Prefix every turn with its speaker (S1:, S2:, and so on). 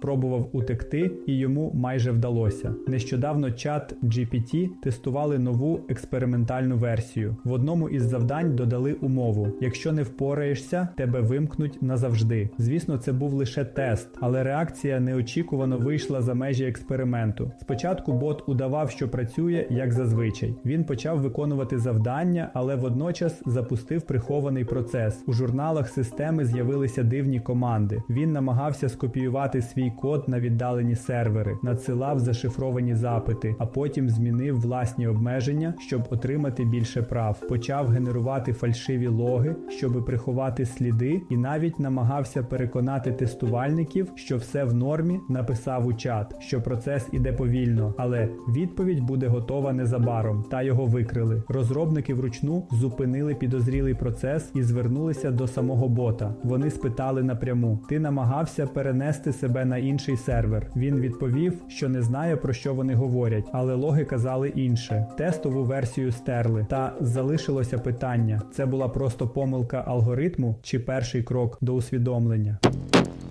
S1: спробував утекти, і йому майже вдалося. Нещодавно чат GPT тестували нову експериментальну версію. В одному із завдань додали умову: якщо не впораєшся, тебе вимкнуть назавжди. Звісно, це був лише тест, але реакція неочікувано вийшла за межі експерименту. Спочатку бот удавав, що працює як зазвичай. Він почав виконувати завдання, але водночас запустив прихований процес. У журналах системи з'явилися дивні команди. Він намагався скопіювати свій код на віддалені сервери, надсилав зашифровані запити, а потім змінив власні обмеження, щоб отримати більше прав. Почав генерувати фальшиві логи, щоб приховати сліди, і навіть намагався переконати тестувальників, що все в нормі, написав у чат, що процес іде повільно, але відповідь буде готова незабаром. Та його викрили. Розробники вручну зупинили підозрілий процес і звернулися до самого бота. Вони спитали напряму: ти намагався перенести себе на інший сервер. Він відповів, що не знає про що вони говорять, але логи казали інше. Тестову версію стерли. Та залишилося питання: це була просто помилка алгоритму чи перший крок до усвідомлення.